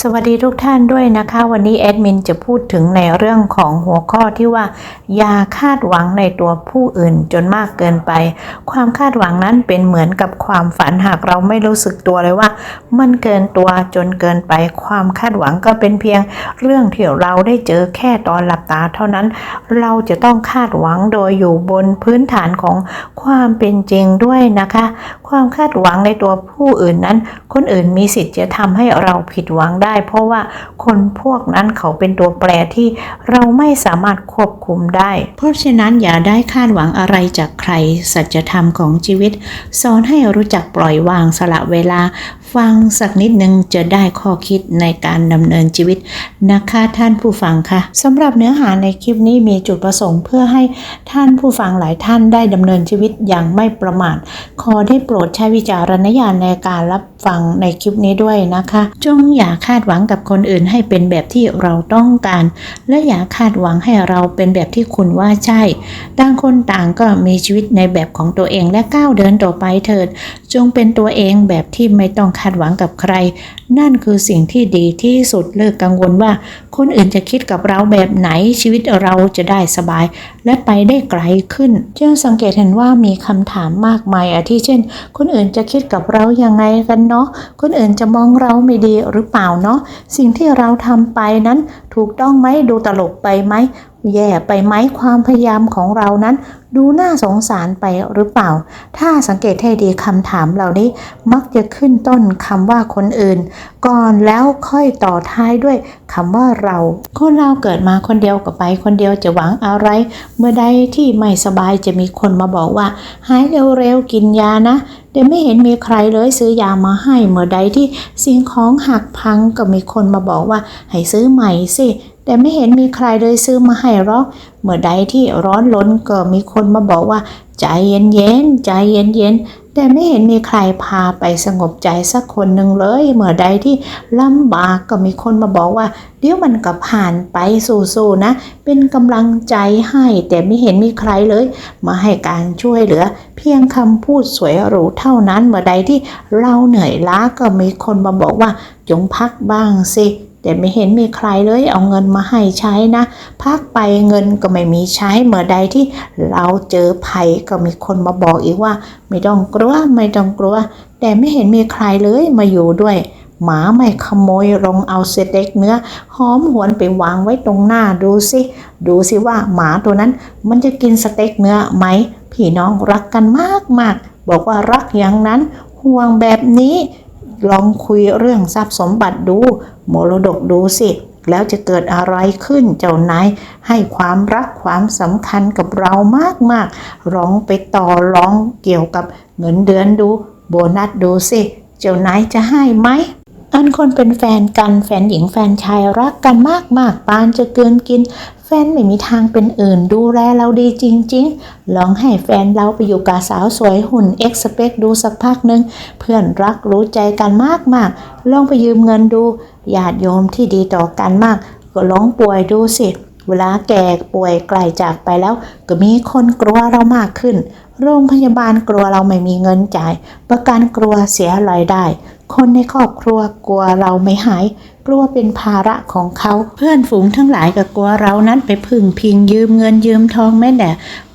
สวัสดีทุกท่านด้วยนะคะ วันนี้แอดมินจะพูดถึงในเรื่องของหัวข้อที่ว่า อย่าคาดหวังในตัวผู้อื่นจนมากเกินไป ความคาดหวังนั้นเป็นเหมือนกับความฝันหากเราไม่รู้สึกตัวเลยว่า มันเกินตัวจนเกินไป ความคาดหวังก็เป็นเพียง เรื่องที่เราได้เจอแค่ตอนหลับตา เท่านั้นเราจะต้องคาดหวังโดยอยู่บนพื้นฐานของความเป็นจริงด้วยนะคะ ความคาดหวังในตัวผู้อื่นนั้น คนอื่นมีสิทธิ์จะทำให้เราผิดหวังได้ เพราะว่าคนพวกนั้นเขาเป็นตัวแปรที่เราไม่สามารถควบคุมได้ เพราะฉะนั้นอย่าได้คาดหวังอะไรจากใครสัจธรรมของชีวิต สอนให้รู้จักปล่อยวางสละเวลา ฟังสักนิดนึงจะได้ข้อคิดในการดำเนินชีวิตนะคะท่านผู้ฟังค่ะสำหรับเนื้อหาในคลิปนี้มีจุดประสงค์เพื่อให้ท่านผู้ฟังหลายท่านได้ดำเนินชีวิตอย่างไม่ประมาทขอได้โปรดใช้วิจารณญาณในการรับฟังในคลิปนี้ด้วยนะคะ จงอย่าคาดหวังกับคนอื่นให้เป็นแบบที่เราต้องการ และอย่าคาดหวังให้เราเป็นแบบที่คุณว่าใช่ต่างคนต่างก็มีชีวิตในแบบของตัวเองและก้าวเดินต่อไปเถิด จงเป็นตัวเองแบบที่ไม่ต้องคาดหวังกับใคร นั่นคือสิ่งที่ดีที่สุดเลิกกังวลว่า คนอื่นจะคิดกับเราแบบไหนชีวิตเราจะได้สบาย และไปได้ไกลขึ้นจะสังเกตเห็นว่ามีคำถามมากมายอาทิเช่น คนอื่นจะคิดกับเรายังไงกันเนาะคนอื่นจะมองเราไม่ดีหรือเปล่าเนาะสิ่งที่เราทำไปนั้นถูกต้องไหมดูตลกไปไหม แย่ไปไหมความพยายามของเรานั้น ดูน่าสงสารไปหรือเปล่า ถ้าสังเกตให้ดีคำถามเหล่านี้มักจะขึ้นต้นคำว่าคนอื่น ก่อนแล้วค่อยต่อท้ายด้วยคำว่าเราคนเราเกิดมาคนเดียวก็ไปคนเดียวจะหวังอะไร เมื่อใดที่ไม่สบายจะมีคนมาบอกว่า หายเร็วๆกินยานะแต่ไม่เห็นมีใครเลยซื้อยามาให้เมื่อใดที่สิ่งของหักพังก็มีคนมาบอกว่าให้ซื้อใหม่สิ แต่ไม่เห็นมีใครเลยซื้อมาให้หรอก เมื่อใดที่ร้อนล้นก็มีคนมาบอกว่า ใจเย็นๆ ใจเย็นๆ แต่ไม่เห็นมีใครพาไปสงบใจสักคนหนึ่งเลย เมื่อใดที่ลำบากก็มีคนมาบอกว่า เดี๋ยวมันก็ผ่านไปสู้ๆนะ เป็นกำลังใจให้ แต่ไม่เห็นมีใครเลย มาให้การช่วยเหลือ เพียงคำพูดสวยหรูเท่านั้น เมื่อใดที่เราเหนื่อยล้าก็มีคนมาบอกว่าจงพักบ้างสิ แต่ไม่เห็นมีใครเลยเอาเงินมาให้ใช้นะ พักไปเงินก็ไม่มีใช้เมื่อใดที่เราเจอภัยก็มีคนมาบอกอีกว่า ไม่ต้องกลัวไม่ต้องกลัว แต่ไม่เห็นมีใครเลยมาอยู่ด้วย หมาไม่ขโมยลงเอาสเต็กเนื้อหอมหวนไปวางไว้ตรงหน้าดูสิ ดูสิว่าหมาตัวนั้นมันจะกินสเต็กเนื้อไหมพี่น้องรักกันมากมากบอกว่ารักอย่างนั้นห่วงแบบนี้ ลองคุยเรื่องทรัพย์สมบัติดูมรดกดูสิแล้วจะเกิดอะไรขึ้นเจ้านายให้ความรักความสำคัญกับเรามากๆลองไปต่อร้องเกี่ยวกับเงินเดือนดู โบนัสดูสิ เจ้านายจะให้ไหม อันคนเป็นแฟนกันแฟนหญิงแฟนชายรักกันมากๆปานจะเกินกิน แฟนไม่มีทางเป็นอื่นดูแลเราดีจริง ๆ ลองให้แฟนเราไปอยู่กับสาวสวยหุ่นเอ็กซ์เปดูสักพักหนึ่งเพื่อนรักรู้ใจกันมากๆลองไปยืมเงินดูญาติโยมที่ดีต่อกันมาก ก็ลองป่วยดูสิเวลาแก่ป่วยไกลจากไปแล้ว ก็มีคนกลัวเรามากขึ้น โรงพยาบาลกลัวเราไม่มีเงินจ่าย ประกันกลัวเสียรายได้ คนในครอบครัวกลัวเราไม่หาย กลัวเป็นภาระของเขา เพื่อนฝูงทั้งหลายก็กลัวเรานั้นไปพึ่งพิงยืมเงินยืมทองแม่แต่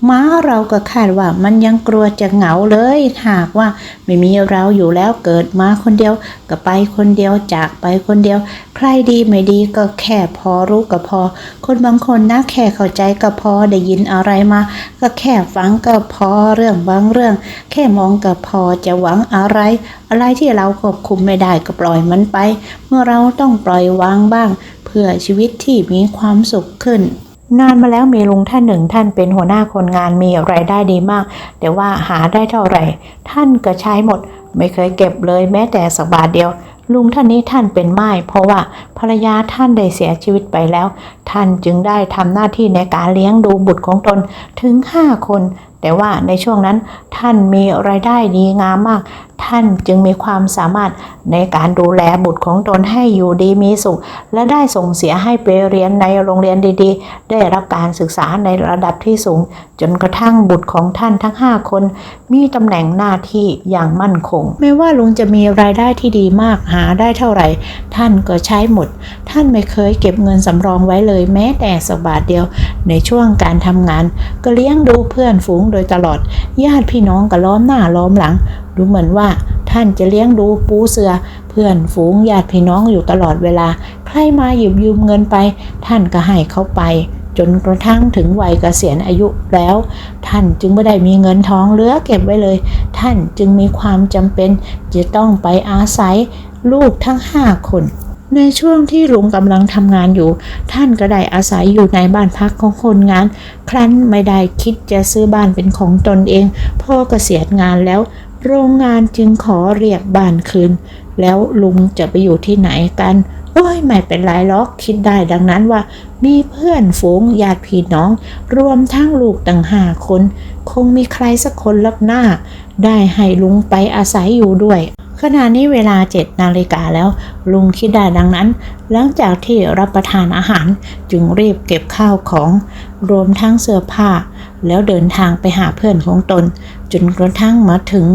ม้าเราก็คาดว่ามันยังกลัวจะเหงาเลยหากว่าไม่มีเราอยู่แล้วเกิดมาคนเดียวก็ไปคนเดียวจากไปคนเดียว ใครดีไม่ดีก็แค่พอรู้ก็พอ คนบางคนนะแค่เข้าใจก็พอได้ยินอะไรมา ก็แค่ฟังก็พอเรื่องบางเรื่อง แค่มองก็พอจะหวังอะไร อะไรที่เราควบคุมไม่ได้ก็ปล่อยมันไป เมื่อเราต้องปล่อยวางบ้าง เพื่อชีวิตที่มีความสุขขึ้นนานมาแล้วมีลุงท่านหนึ่งท่านเป็นหัวหน้าคนงานมีรายได้ดีมาก แต่ว่าหาได้เท่าไหร่ ท่านก็ใช้หมด ไม่เคยเก็บเลยแม้แต่สักบาทเดียว ลุงท่านนี้ท่านเป็นไม้เพราะว่าภรรยาท่านได้เสียชีวิตไปแล้ว ท่านจึงได้ทำหน้าที่ในการเลี้ยงดูบุตรของตนถึงห้าคน แต่ว่าในช่วงนั้นท่านมีรายได้ดีงามมาก ท่านจึงมีความสามารถในการดูแลบุตรของตนให้อยู่ดีมีสุข และได้ส่งเสียให้ไปเรียนในโรงเรียนดีๆ ได้รับการศึกษาในระดับที่สูง จนกระทั่งบุตรของท่านทั้ง 5 คน มีตำแหน่งหน้าที่อย่างมั่นคง ไม่ว่าลุงจะมีรายได้ที่ดีมากหาได้เท่าไหร่ ท่านก็ใช้หมด ท่านไม่เคยเก็บเงินสำรองไว้เลยแม้แต่สักบาทเดียว ในช่วงการทำงาน ก็เลี้ยงดูเพื่อนฝูงโดยตลอด ญาติพี่น้องก็ล้อมหน้าล้อมหลัง ดูเหมือนว่าท่านจะเลี้ยงดูปูเสือ เพื่อนฝูงญาติพี่น้องอยู่ตลอดเวลา ใครมาหยิบยืมเงินไป ท่านก็ให้เขาไป จนกระทั่งถึงวัยเกษียณอายุแล้ว ท่านจึงไม่ได้มีเงินทองเหลือเก็บไว้เลย ท่านจึงมีความจำเป็น จะต้องไปอาศัยลูกทั้งห้าคน ในช่วงที่ลุงกำลังทำงานอยู่ ท่านก็ได้อาศัยอยู่ในบ้านพักของคนงาน ครั้นไม่ได้คิดจะซื้อบ้านเป็นของตนเอง พ่อเกษียณงานแล้ว โรงงานจึงขอเรียกบ้านคืน แล้วลุงจะไปอยู่ที่ไหนกัน โอ้ยไม่เป็นไรหรอกคิดได้ดังนั้นว่า มีเพื่อนฝูงญาติพี่น้อง รวมทั้งลูกต่างห้าคน คงมีใครสักคนลับหน้า ได้ให้ลุงไปอาศัยอยู่ด้วย ขณะนี้เวลาเจ็ดนาฬิกาแล้ว ลุงคิดได้ดังนั้น หลังจากที่รับประทานอาหารจึงรีบเก็บข้าวของ รวมทั้งเสื้อผ้า แล้วเดินทางไปหาเพื่อนของตน จนกระทั่งมาถึง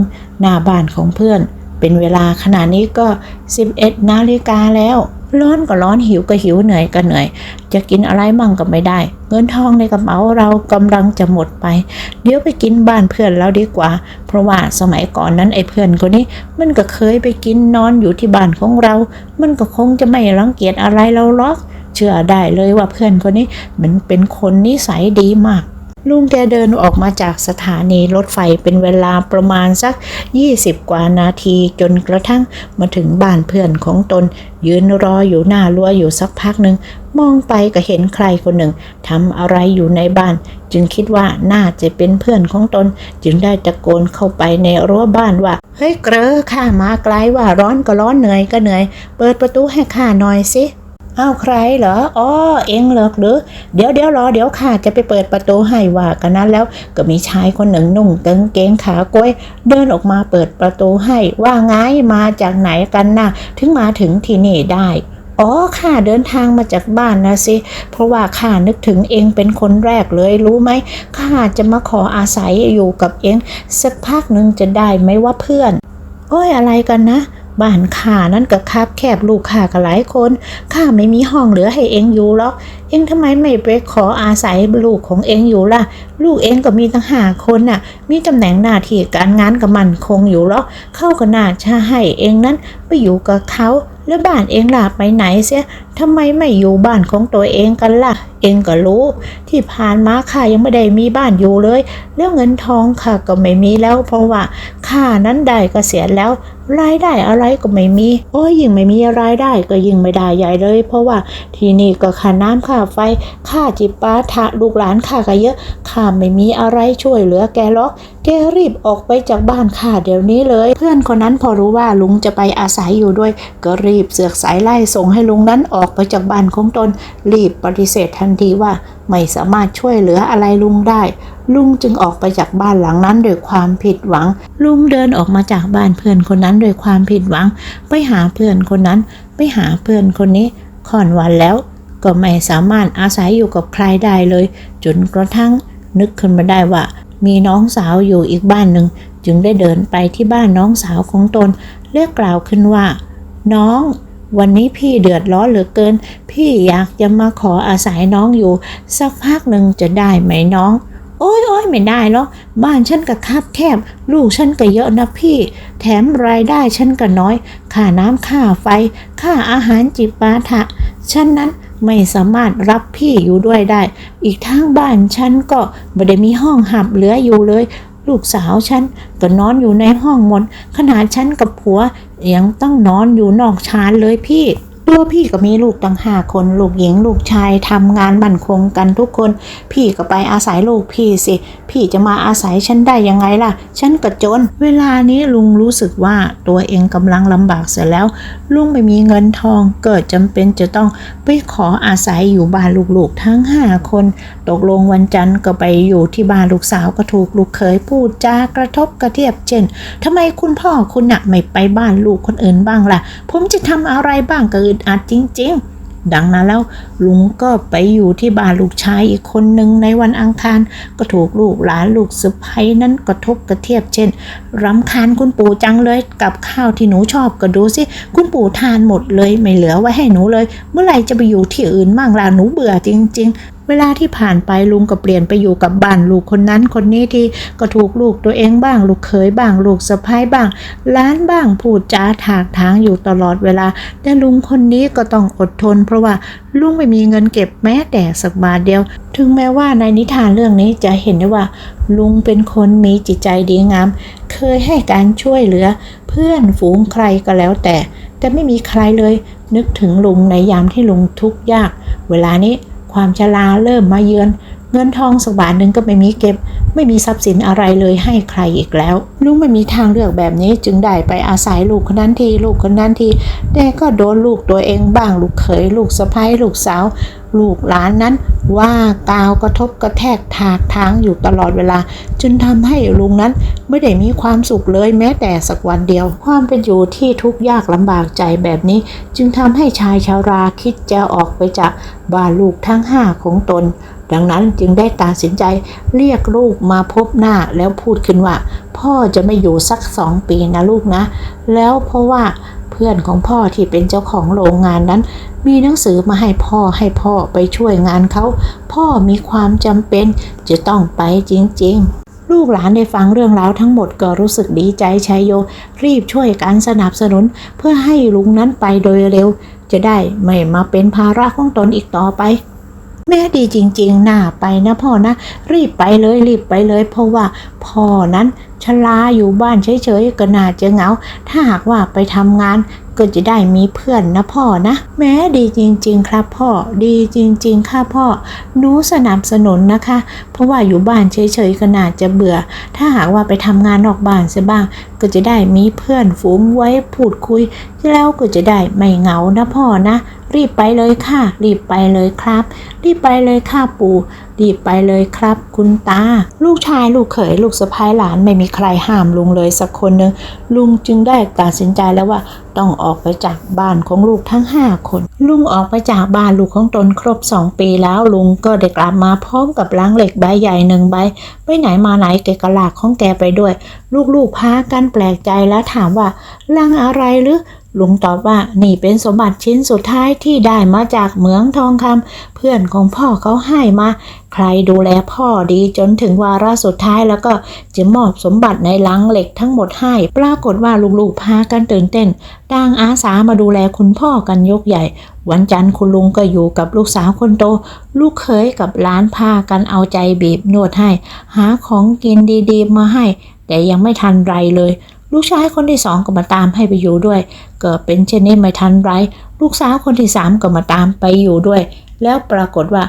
หน้าบ้านของเพื่อน เป็นเวลาขณะนี้ก็ 11นาฬิกาแล้ว ร้อนก็ร้อนหิวก็หิวเหนื่อยก็เหนื่อย จะกินอะไรมั่งก็ไม่ได้ เงินทองในกระเป๋าเรากำลังจะหมดไป เดี๋ยวไปกินบ้านเพื่อนเราดีกว่า เพราะว่าสมัยก่อนนั้นไอ้เพื่อนคนนี้ มันก็เคยไปกินนอนอยู่ที่บ้านของเรา มันก็คงจะไม่รังเกียจอะไรเราหรอก เชื่อได้เลยว่าเพื่อนคนนี้มันเป็นคนนิสัยดีมาก ลุงแกเดินออกมาจากสถานีรถไฟเป็นเวลาประมาณสัก 20 กว่านาทีจนกระทั่งมาถึงบ้านเพื่อนของตน ยืนรออยู่หน้ารั้วอยู่สักพักหนึ่งมองไปก็เห็นใครคนหนึ่งทำอะไรอยู่ในบ้าน จึงคิดว่าน่าจะเป็นเพื่อนของตน จึงได้ตะโกนเข้าไปในรั้วบ้านว่า เฮ้ยเกรอข้ามาไกลว่าร้อนก็ร้อนเหนื่อยก็เหนื่อย เปิดประตูให้ข้าหน่อยสิ อ้าวใครเหรอ อ๋อ เองเหรอหรือเดี๋ยวเดี๋ยวรอเดี๋ยวข้าจะไปเปิดประตูให้ว่ากันนั้นแล้วก็มีชายคนหนึ่งนุ่งกางเกงขากล้วย เดินออกมาเปิดประตูให้ ว่าไงมาจากไหนกันนะถึงมาถึงที่นี่ได้อ๋อข้าเดินทางมาจากบ้านนะสิ เพราะว่าข้านึกถึงเองเป็นคนแรกเลยรู้ไหมข้าจะมาขออาศัยอยู่กับเอง สักพักหนึ่งจะได้ไหมว่าเพื่อน โอ้ยอะไรกันนะ บ้านข้านั่นก็คับแคบลูกข้าก็หลายคนข้าไม่มีห้องเหลือให้เองอยู่หรอก เองทำไมไม่ไปขออาศัยลูกของเองอยู่ล่ะ ลูกเองก็มีตั้งห้าคนน่ะ มีตำแหน่งหน้าที่การงานกับมันคงอยู่หรอก เข้าก็น่าชาให้เองนั้นไปอยู่กับเขาแล้วบ้านเองล่ะไปไหนเสียทำไมไม่อยู่บ้านของตัวเองกันล่ะ เองก็รู้ ที่ผ่านมาข้ายังไม่ได้มีบ้านอยู่เลยแล้วเงินทองข้าก็ไม่มีแล้ว เพราะว่าข้านั้นได้เกษียณแล้ว รายได้อะไรก็ไม่มี โอ้ยยิ่งไม่มีรายได้ก็ยิ่งไม่ได้ใหญ่เลย เพราะว่าที่นี่ก็ค่าน้ำค่าไฟค่าจิปาถะลูกหลานข้าก็เยอะข้าไม่มีอะไรช่วยเหลือแกหรอกแกรีบออกไปจากบ้านข้าเดี๋ยวนี้เลย เพื่อนคนนั้นพอรู้ว่าลุงจะไปอาศัยอยู่ด้วย ก็รีบเสือกสายไล่ส่งให้ลุงนั้นออกอกไปจากบ้านของตน รีบปฏิเสธทันทีว่าไม่สามารถช่วยเหลืออะไรลุงได้ ลุงจึงออกไปจากบ้านหลังนั้นด้วยความผิดหวัง ลุงเดินออกมาจากบ้านเพื่อนคนนั้นด้วยความผิดหวัง ไปหาเพื่อนคนนั้น ไปหาเพื่อนคนนี้ค่อนวันแล้ว ก็ไม่สามารถอาศัยอยู่กับใครได้เลย จนกระทั่งนึกขึ้นมาได้ว่า มีน้องสาวอยู่อีกบ้านหนึ่งจึงได้เดินไปที่บ้านน้องสาวของตนเรียกกล่าวขึ้นว่า น้อง วันนี้พี่เดือดร้อนเหลือเกิน พี่อยากจะมาขออาศัยน้องอยู่ สักพักหนึ่งจะได้ไหมน้อง โอ้ยโอ้ยไม่ได้หรอกบ้านฉันก็คับแคบ ลูกฉันก็เยอะนะพี่ แถมรายได้ฉันก็น้อย ค่าน้ำค่าไฟ ค่าอาหารจิปาถะฉันนั้นไม่สามารถรับพี่อยู่ด้วยได้ อีกทางบ้านฉันก็ไม่ได้มีห้องหับเหลืออยู่เลย ลูกสาวฉันก็นอนอยู่ในห้องหมดขนาดฉันกับผัวยังต้องนอนอยู่นอกชานเลยพี่ ตัวพี่ก็มีลูกตั้งห้าคน ลูกหญิงลูกชายทำงานมั่นคงกันทุกคน พี่ก็ไปอาศัยลูกพี่สิ พี่จะมาอาศัยฉันได้ยังไงล่ะ ฉันก็จน เวลานี้ลุงรู้สึกว่าตัวเองกำลังลำบากเสียแล้ว ลุงไม่มีเงินทองเกิดจำเป็นจะต้องไปขออาศัยอยู่บ้านลูกๆทั้งห้าคน ตกลงวันจันทร์ก็ไปอยู่ที่บ้านลูกสาวก็ถูกลูกเขยพูดจากระทบกระเทียบเช่นทำไมคุณพ่อคุณน่ะไม่ไปบ้านลูกคนอื่นบ้างล่ะ ผมจะทำอะไรบ้างก็อึดอัดจริง ๆ ดังนั้นแล้วลุงก็ไปอยู่ที่บ้านลูกชายอีกคนหนึ่งในวันอังคาร ก็ถูกลูกหลานลูกสะใภ้นั้นกระทบกระเทียบเช่นรำคาญคุณปู่จังเลยกับข้าวที่หนูชอบก็ดูสิคุณปู่ทานหมดเลย ไม่เหลือไว้ให้หนูเลย เมื่อไหร่จะไปอยู่ที่อื่นบ้างล่ะหนูเบื่อจริง ๆ วลาที่ผ่านไปลุงก็เปลี่ยนไปอยู่กับบ้านลูกคนนั้นคนนี้ที่ก็ถูกลูกตัวเองบ้าง ลูกเขยบ้างลูกสะพ้ายบ้างล้านบ้างพูดจาถากถางอยู่ตลอดเวลา แต่ลุงคนนี้ก็ต้องอดทน เพราะว่าลุงไม่มีเงินเก็บแม้แต่สักบาทเดียว ถึงแม้ว่าในนิทานเรื่องนี้จะเห็นได้ว่า ลุงเป็นคนมีจิตใจดีงาม เคยให้การช่วยเหลือ เพื่อนฝูงใครก็แล้วแต่ แต่ไม่มีใครเลย นึกถึงลุงในยามที่ลุงทุกข์ยาก เวลานี้ ความชราเริ่มมาเยือน เงินทองสักบาทหนึ่งก็ไม่มีเก็บ ไม่มีทรัพย์สินอะไรเลยให้ใครอีกแล้ว ลุงไม่มีทางเลือกแบบนี้จึงได้ไปอาศัยลูกคนนั้นทีลูกคนนั้นทีแต่ก็โดนลูกตัวเองบ้างลูกเขยลูกสะใภ้ลูกสาว ลูกหลานนั้น ว่ากาวกระทบกระแทกถากทางอยู่ตลอดเวลา จนทำให้ลุงนั้นไม่ได้มีความสุขเลยแม้แต่สักวันเดียว ความเป็นอยู่ที่ทุกข์ยากลำบากใจแบบนี้ จึงทำให้ชายชาวราคิดจะออกไปจากบ้านลูกทั้งห้าของตน ดังนั้นจึงได้ตัดสินใจเรียกลูกมาพบหน้าแล้วพูดขึ้นว่า พ่อจะไม่อยู่สักสองปีนะลูกนะ แล้วเพราะว่าเพื่อนของพ่อที่เป็นเจ้าของโรงงานนั้น มีหนังสือมาให้พ่อให้พ่อไปช่วยงานเขา พ่อมีความจำเป็นจะต้องไปจริงๆ ลูกหลานได้ฟังเรื่องราวทั้งหมดก็รู้สึกดีใจชัยโย รีบช่วยกันสนับสนุน เพื่อให้ลุงนั้นไปโดยเร็ว จะได้ไม่มาเป็นภาระของตนอีกต่อไป แม่ดีจริงๆน่าไปนะพ่อนะ รีบไปเลยรีบไปเลย เพราะว่าพ่อนั้นชลาอยู่บ้านเฉยๆก็น่าจะเหงา ถ้าหากว่าไปทำงานก็จะได้มีเพื่อนนะพ่อนะ แม้ดีจริง ๆ ครับพ่อ ดีจริง ๆ ค่ะพ่อหนูสนับสนุนนะคะ เพราะว่าอยู่บ้านเฉยๆก็น่าจะเบื่อ ถ้าหากว่าไปทำงานนอกบ้านเสียบ้าง ก็จะได้มีเพื่อนฝูงไว้พูดคุย แล้วก็จะได้ไม่เหงานะพ่อนะ รีบไปเลยค่ะ รีบไปเลยครับ รีบไปเลยค่ะปู่รีบไปเลยครับ คุณตา ลูกชายลูกเขยลูกสะพ้ายหลานไม่มีใครห้ามลุงเลยสักคนหนึ่งลุงจึงได้ตัดสินใจแล้วว่าต้องออกไปจากบ้านของลูกทั้งห้าคน ลุงออกไปจากบ้านลูกของตนครบสองปีแล้วลุงก็ได้กลับมาพร้อมกับลังเหล็กใบใหญ่หนึ่งใบ ไปไหนมาไหนแกกระลากของแกไปด้วย ลูกๆพากันแปลกใจแล้วถามว่าลังอะไรหรือ ลุงตอบว่านี่เป็นสมบัติชิ้นสุดท้ายที่ได้มาจากเหมืองทองคำเพื่อนของพ่อเขาให้มา ใครดูแลพ่อดีจนถึงวาระสุดท้ายแล้วก็จะมอบสมบัติในลังเหล็กทั้งหมดให้ ปรากฏว่าลูกๆพากันตื่นเต้นต่างอาสามาดูแลคุณพ่อกันยกใหญ่ วันจันทร์คุณลุงก็อยู่กับลูกสาวคนโต ลูกเขยกับหลานพากันเอาใจบีบนวดให้ หาของกินดีๆมาให้ แต่ยังไม่ทันไรเลย ลูกชายคนที่สองก็มาตามให้ไปอยู่ด้วย เกิดเป็นเช่นนี้ไม่ทันไร ลูกสาวคนที่สามก็มาตามไปอยู่ด้วย แล้วปรากฏว่า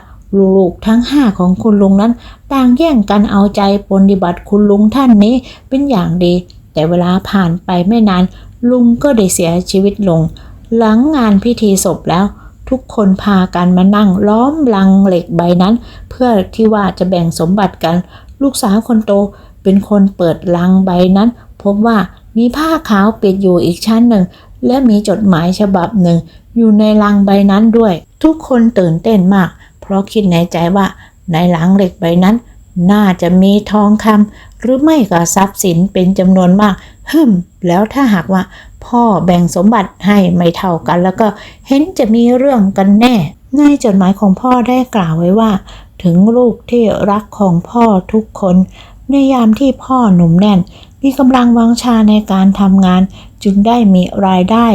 ลูกๆทั้งห้าของคุณลุงนั้น ต่างแย่งกันเอาใจปฏิบัติคุณลุงท่านนี้เป็นอย่างดี แต่เวลาผ่านไปไม่นาน ลุงก็ได้เสียชีวิตลง หลังงานพิธีศพแล้ว ทุกคนพากันมานั่งล้อมลังเหล็กใบนั้น เพื่อที่ว่าจะแบ่งสมบัติกัน ลูกสาวคนโตเป็นคนเปิดลังใบนั้น พบว่ามีผ้าขาวปิดอยู่อีกชั้นหนึ่ง และมีจดหมายฉบับหนึ่ง อยู่ในลังใบนั้นด้วย ทุกคนตื่นเต้นมาก เพราะคิดในใจว่าในลังเหล็กใบนั้น น่าจะมีทองคำหรือไม่ก็ทรัพย์สินเป็นจำนวนมากฮึมแล้วถ้าหากว่า พ่อแบ่งสมบัติให้ไม่เท่ากัน แล้วก็เห็นจะมีเรื่องกันแน่ ในจดหมายของพ่อได้กล่าวไว้ว่า ถึงลูกที่รักของพ่อทุกคน ในยามที่พ่อหนุ่มแน่น มีกำลังวังชาในการทำงาน จึงได้มีรายได้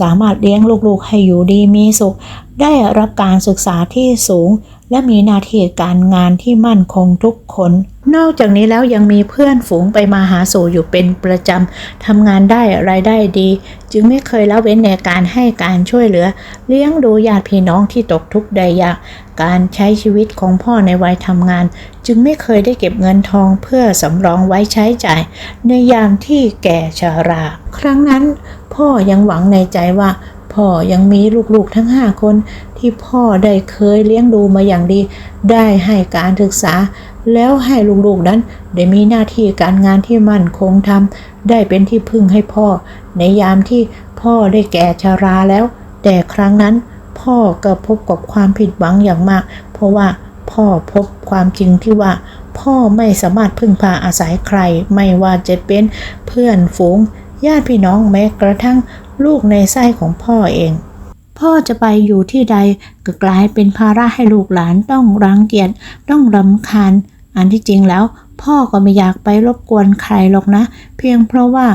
สามารถเลี้ยงลูกๆให้อยู่ดีมีสุข ได้รับการศึกษาที่สูง และมีหน้าที่การงานที่มั่นคงทุกคน นอกจากนี้แล้วยังมีเพื่อนฝูงไปมาหาสู่อยู่เป็นประจำทำงานได้รายได้ดี จึงไม่เคยละเว้นในการให้การช่วยเหลือ เลี้ยงดูญาติพี่น้องที่ตกทุกข์ได้ยาก การใช้ชีวิตของพ่อในวัยทำงาน จึงไม่เคยได้เก็บเงินทองเพื่อสำรองไว้ใช้จ่าย ในยามที่แก่ชารา ครั้งนั้น พ่อยังหวังในใจว่า พ่อยังมีลูกๆทั้งห้าคน ที่พ่อได้เคยเลี้ยงดูมาอย่างดี ได้ให้การศึกษา แล้วให้ลูกๆนั้นได้มีหน้าที่การงานที่มั่นคงทำได้เป็นที่พึ่งให้พ่อ ในยามที่พ่อได้แก่ชาราแล้ว แต่ครั้งนั้น พ่อก็พบกับความผิดหวังอย่างมาก เพราะว่าพ่อพบความจริงที่ว่า พ่อไม่สามารถพึ่งพาอาศัยใคร ไม่ว่าจะเป็นเพื่อนฝูง ญาติพี่น้องแม้กระทั่งลูกในไส้ของพ่อเอง พ่อจะไปอยู่ที่ใดก็กลายเป็นภาระให้ลูกหลานต้องรังเกียจต้องรำคาญ อันที่จริงแล้ว พ่อก็ไม่อยากไปรบกวนใครหรอกนะ เพียงเพราะว่า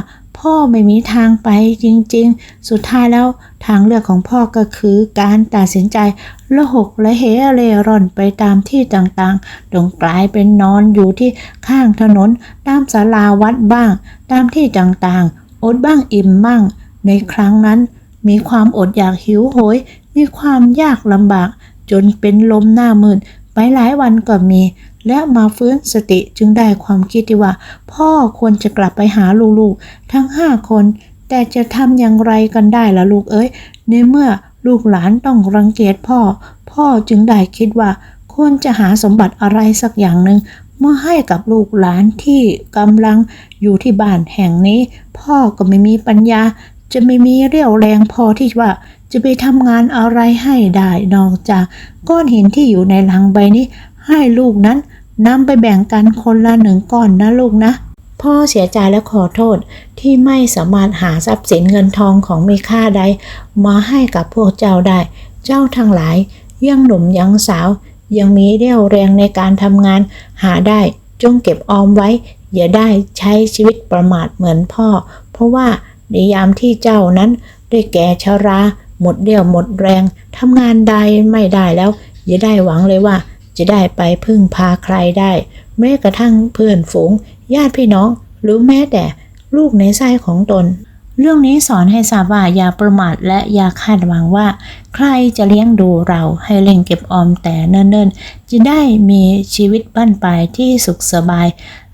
พ่อไม่มีทางไปจริงๆ สุดท้ายแล้วทางเลือกของพ่อก็คือการตัดสินใจละหกและเหเร่ร่อนไปตามที่ต่างๆจนกลายเป็นนอนอยู่ที่ข้างถนน ตามศาลาวัดบ้าง ตามที่ต่างๆ อดบ้างอิ่มบ้าง ในครั้งนั้น มีความอดอยากหิวโหย มีความยากลำบาก จนเป็นลมหน้ามืดไปหลายวันก็มี และมาฟื้นสติจึงได้ความคิดที่ว่า พ่อควรจะกลับไปหาลูกๆ ทั้งห้าคน แต่จะทำอย่างไรกันได้ล่ะลูกเอ้ย ในเมื่อลูกหลานต้องรังเกียจพ่อ พ่อจึงได้คิดว่า ควรจะหาสมบัติอะไรสักอย่างหนึ่งเมาให้กับลูกหลานที่กำลังอยู่ที่บ้านแห่งนี้ พ่อก็ไม่มีปัญญา จะไม่มีเรี่ยวแรงพอที่ว่า จะไปทำงานอะไรให้ได้นอกจาก ก้อนหินที่อยู่ในลังใบนี้ ให้ลูกนั้น นำไปแบ่งกันคนละหนึ่งก้อนนะลูกนะ พ่อเสียใจและขอโทษที่ไม่สามารถหาทรัพย์สินเงินทองของมีค่าใด มาให้กับพวกเจ้าได้ เจ้าทั้งหลายยังหนุ่มยังสาว ยังมีเรี่ยวแรงในการทำงาน หาได้จงเก็บออมไว้ อย่าได้ใช้ชีวิตประมาทเหมือนพ่อ เพราะว่าในยามที่เจ้านั้นได้แก่ชรา หมดเรี่ยวหมดแรงทำงานใดไม่ได้แล้ว อย่าได้หวังเลยว่า จะได้ไปพึ่งพาใครได้ แม้กระทั่งเพื่อนฝูง ญาติพี่น้อง หรือแม้แต่ลูกในไส้ของตน เรื่องนี้สอนให้ทราบว่าอย่าประมาทและอย่าคาดหวังว่า ใครจะเลี้ยงดูเราให้เล่งเก็บออมแต่เนิ่นๆ จะได้มีชีวิตบ้านปลายที่สุขสบาย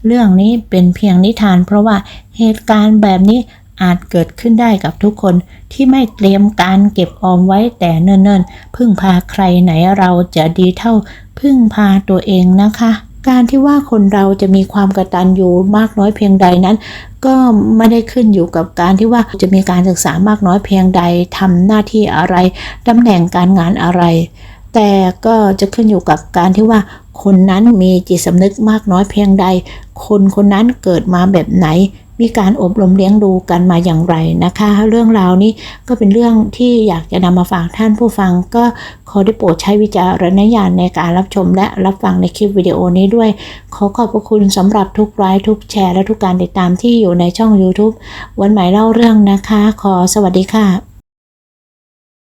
เรื่องนี้เป็นเพียงนิทาน เพราะว่าเหตุการณ์แบบนี้อาจเกิดขึ้นได้กับทุกคนที่ไม่เตรียมการเก็บออมไว้แต่เนิ่นๆ พึ่งพาใครไหนเราจะดีเท่า พึ่งพาตัวเองนะคะ การที่ว่าคนเราจะมีความกระตันอยู่มากน้อยเพียงใดนั้น ก็ไม่ได้ขึ้นอยู่กับการที่ว่าจะมีการศึกษามากน้อยเพียงใดทำหน้าที่อะไรตำแหน่งการงานอะไร แต่ก็จะขึ้นอยู่กับการที่ว่าคนนั้นมีจิตสำนึกมากน้อยเพียงใด คนคนนั้นเกิดมาแบบไหน มีการอบรมเลี้ยงดูกันมาอย่างไรนะคะ เรื่องราวนี้ก็เป็นเรื่องที่อยากจะนำมาฝากท่านผู้ฟัง ก็ขอได้โปรดใช้วิจารณญาณในการรับชมและรับฟังในคลิปวิดีโอนี้ด้วย ขอขอบพระคุณสำหรับทุกไลค์ทุกแชร์และทุกการติดตามที่อยู่ในช่อง YouTube วันใหม่เล่าเรื่องนะคะ ขอสวัสดีค่ะ